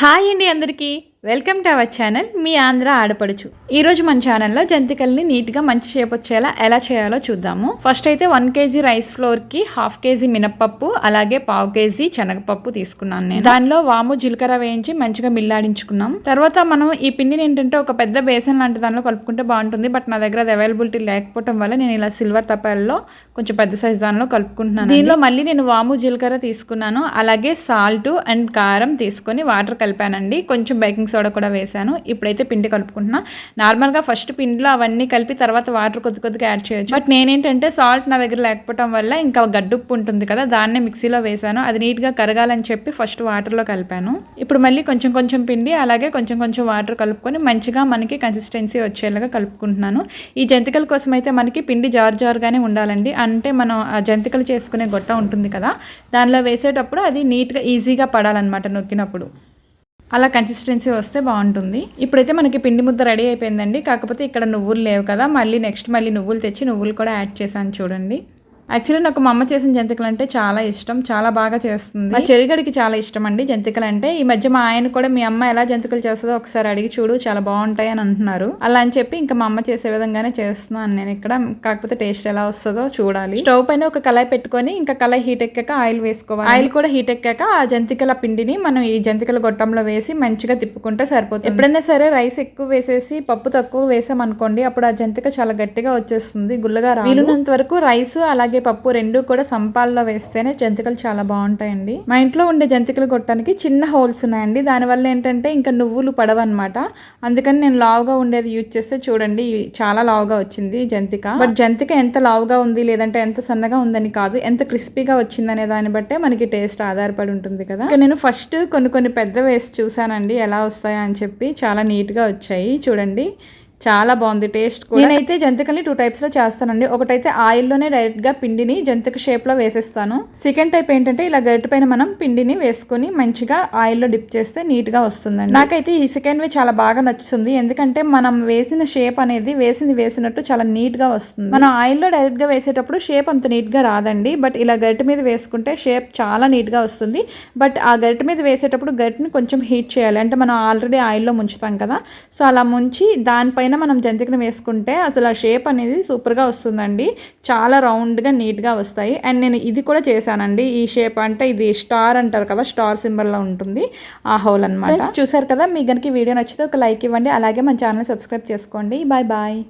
Hi అండి అందరికీ. Welcome to our channel. మీ ఆంధ్ర ఆడపడుచు. ఈరోజు మన ఛానల్లో జంతికల్ని నీట్గా మంచి షేప్ వచ్చేలా ఎలా చేయాలో చూద్దాము. ఫస్ట్ అయితే వన్ కేజీ రైస్ ఫ్లోర్కి హాఫ్ కేజీ మినప్పప్పు అలాగే పావు కేజీ శనగపప్పు తీసుకున్నాను నేను. దానిలో వాము జీలకర్ర వేయించి మంచిగా మిల్లాడించుకున్నాం. తర్వాత మనం ఈ పిండిని ఏంటంటే ఒక పెద్ద బేసన్ లాంటి దానిలో కలుపుకుంటే బాగుంటుంది. బట్ నా దగ్గర అది అవైలబిలిటీ లేకపోవడం వల్ల నేను ఇలా సిల్వర్ తపాల్లో కొంచెం పెద్ద సైజ్ దానిలో కలుపుకుంటున్నాను. దీనిలో మళ్ళీ నేను వాము జీలకర్ర తీసుకున్నాను. అలాగే సాల్ట్ అండ్ కారం తీసుకొని వాటర్ కలిపానండి. కొంచెం బేకింగ్ సోడా కూడా వేసాను ఇప్పుడైతే పిండి కలుపుకుంటున్నా. నార్మల్గా ఫస్ట్ పిండిలో అవన్నీ కలిపి తర్వాత వాటర్ కొద్ది కొద్దిగా యాడ్ చేయొచ్చు. బట్ నేనేంటంటే సాల్ట్ నా దగ్గర లేకపోవడం వల్ల ఇంకా గడ్డుప్పు ఉంటుంది కదా దాన్నే మిక్సీలో వేసాను అది నీట్గా కరగాలని చెప్పి ఫస్ట్ వాటర్లో కలిపాను. ఇప్పుడు మళ్ళీ కొంచెం కొంచెం పిండి అలాగే కొంచెం కొంచెం వాటర్ కలుపుకొని మంచిగా మనకి కన్సిస్టెన్సీ వచ్చేలాగా కలుపుకుంటున్నాను. ఈ జంతికల కోసం అయితే మనకి పిండి జారు జారుగానే ఉండాలండి. అంటే మనం ఆ జంతికలు చేసుకునే గొట్ట ఉంటుంది కదా దానిలో వేసేటప్పుడు అది నీట్గా ఈజీగా పడాలన్నమాట నొక్కినప్పుడు. అలా కన్సిస్టెన్సీ వస్తే బాగుంటుంది. ఇప్పుడైతే మనకి పిండి ముద్ద రెడీ అయిపోయిందండి. కాకపోతే ఇక్కడ నువ్వులు లేవు కదా మళ్ళీ నెక్స్ట్ మళ్ళీ నువ్వులు తెచ్చి నువ్వులు కూడా యాడ్ చేశాను చూడండి. యాక్చువల్లీ నాకు మా అమ్మ చేసిన జంతికలు అంటే చాలా ఇష్టం. చాలా బాగా చేస్తుంది. మా చెరిగడికి చాలా ఇష్టం అండి జంతికలు అంటే ఈ మధ్య మా ఆయన కూడా మీ అమ్మ ఎలా జంతికలు చేస్తుందో ఒకసారి అడిగి చూడు చాలా బాగుంటాయి అని అంటున్నారు. అలా అని చెప్పి ఇంకా మా అమ్మ చేసే విధంగానే చేస్తున్నాను నేను ఇక్కడ. కాకపోతే టేస్ట్ ఎలా వస్తుందో చూడాలి. స్టవ్ పైన ఒక కళాయి పెట్టుకొని ఇంకా కళాయి హీట్ ఎక్కాక ఆయిల్ వేసుకోవాలి. ఆయిల్ కూడా హీట్ ఎక్కాక ఆ జంతికల పిండిని మనం ఈ జంతికల గొట్టంలో వేసి మంచిగా తిప్పుకుంటే సరిపోతుంది. ఎప్పుడైనా సరే రైస్ ఎక్కువ వేసేసి పప్పు తక్కువ వేసాం అనుకోండి అప్పుడు ఆ జంతిక చాలా గట్టిగా వచ్చేస్తుంది. గుల్లగా వీలున్నంత వరకు రైస్ అలాగే పప్పు రెండు కూడా సంపాల్లో వేస్తేనే జంతికలు చాలా బాగుంటాయండి. మా ఇంట్లో ఉండే జంతికలు కొట్టడానికి చిన్న హోల్స్ ఉన్నాయండి. దానివల్ల ఏంటంటే ఇంకా నువ్వులు పడవన్నమాట. అందుకని నేను లావుగా ఉండేది యూజ్ చేస్తే చూడండి చాలా లావుగా వచ్చింది జంతిక. బట్ జంతిక ఎంత లావుగా ఉంది లేదంటే ఎంత సన్నగా ఉందని కాదు ఎంత క్రిస్పీగా వచ్చిందనే దాన్ని బట్టే మనకి టేస్ట్ ఆధారపడి ఉంటుంది కదా. నేను ఫస్ట్ కొన్ని కొన్ని పెద్ద వేసి చూసానండి ఎలా వస్తాయా అని చెప్పి. చాలా నీట్గా వచ్చాయి చూడండి. చాలా బాగుంది టేస్ట్ కూడా. నేనైతే జంతికల్ని టూ టైప్స్లో చేస్తానండి. ఒకటైతే ఆయిల్లోనే డైరెక్ట్గా పిండిని జంతిక షేప్లో వేసేస్తాను. సెకండ్ టైప్ ఏంటంటే ఇలా గరిట పైన మనం పిండిని వేసుకొని మంచిగా ఆయిల్లో డిప్ చేస్తే నీట్గా వస్తుందండి. నాకైతే ఈ సెకండ్ వే చాలా బాగా నచ్చుతుంది. ఎందుకంటే మనం వేసిన షేప్ అనేది వేసింది వేసినట్టు చాలా నీట్గా వస్తుంది. మనం ఆయిల్లో డైరెక్ట్గా వేసేటప్పుడు షేప్ అంత నీట్గా రాదండి. బట్ ఇలా గరిట మీద వేసుకుంటే షేప్ చాలా నీట్గా వస్తుంది. బట్ ఆ గరిట మీద వేసేటప్పుడు గరిటని కొంచెం హీట్ చేయాలి. అంటే మనం ఆల్రెడీ ఆయిల్లో ముంచుతాం కదా. సో అలా ముంచి దానిపైన పైన మనం జంతికను వేసుకుంటే అసలు ఆ షేప్ అనేది సూపర్గా వస్తుందండి. చాలా రౌండ్గా నీట్గా వస్తాయి. అండ్ నేను ఇది కూడా చేశానండి. ఈ షేప్ అంటే ఇది స్టార్ అంటారు కదా స్టార్ సింబల్లో ఉంటుంది. ఆ హోల్ అనమాట చూసారు కదా? మీ కనుక వీడియో నచ్చితే ఒక లైక్ ఇవ్వండి. అలాగే మన ఛానల్ సబ్స్క్రైబ్ చేసుకోండి. Bye bye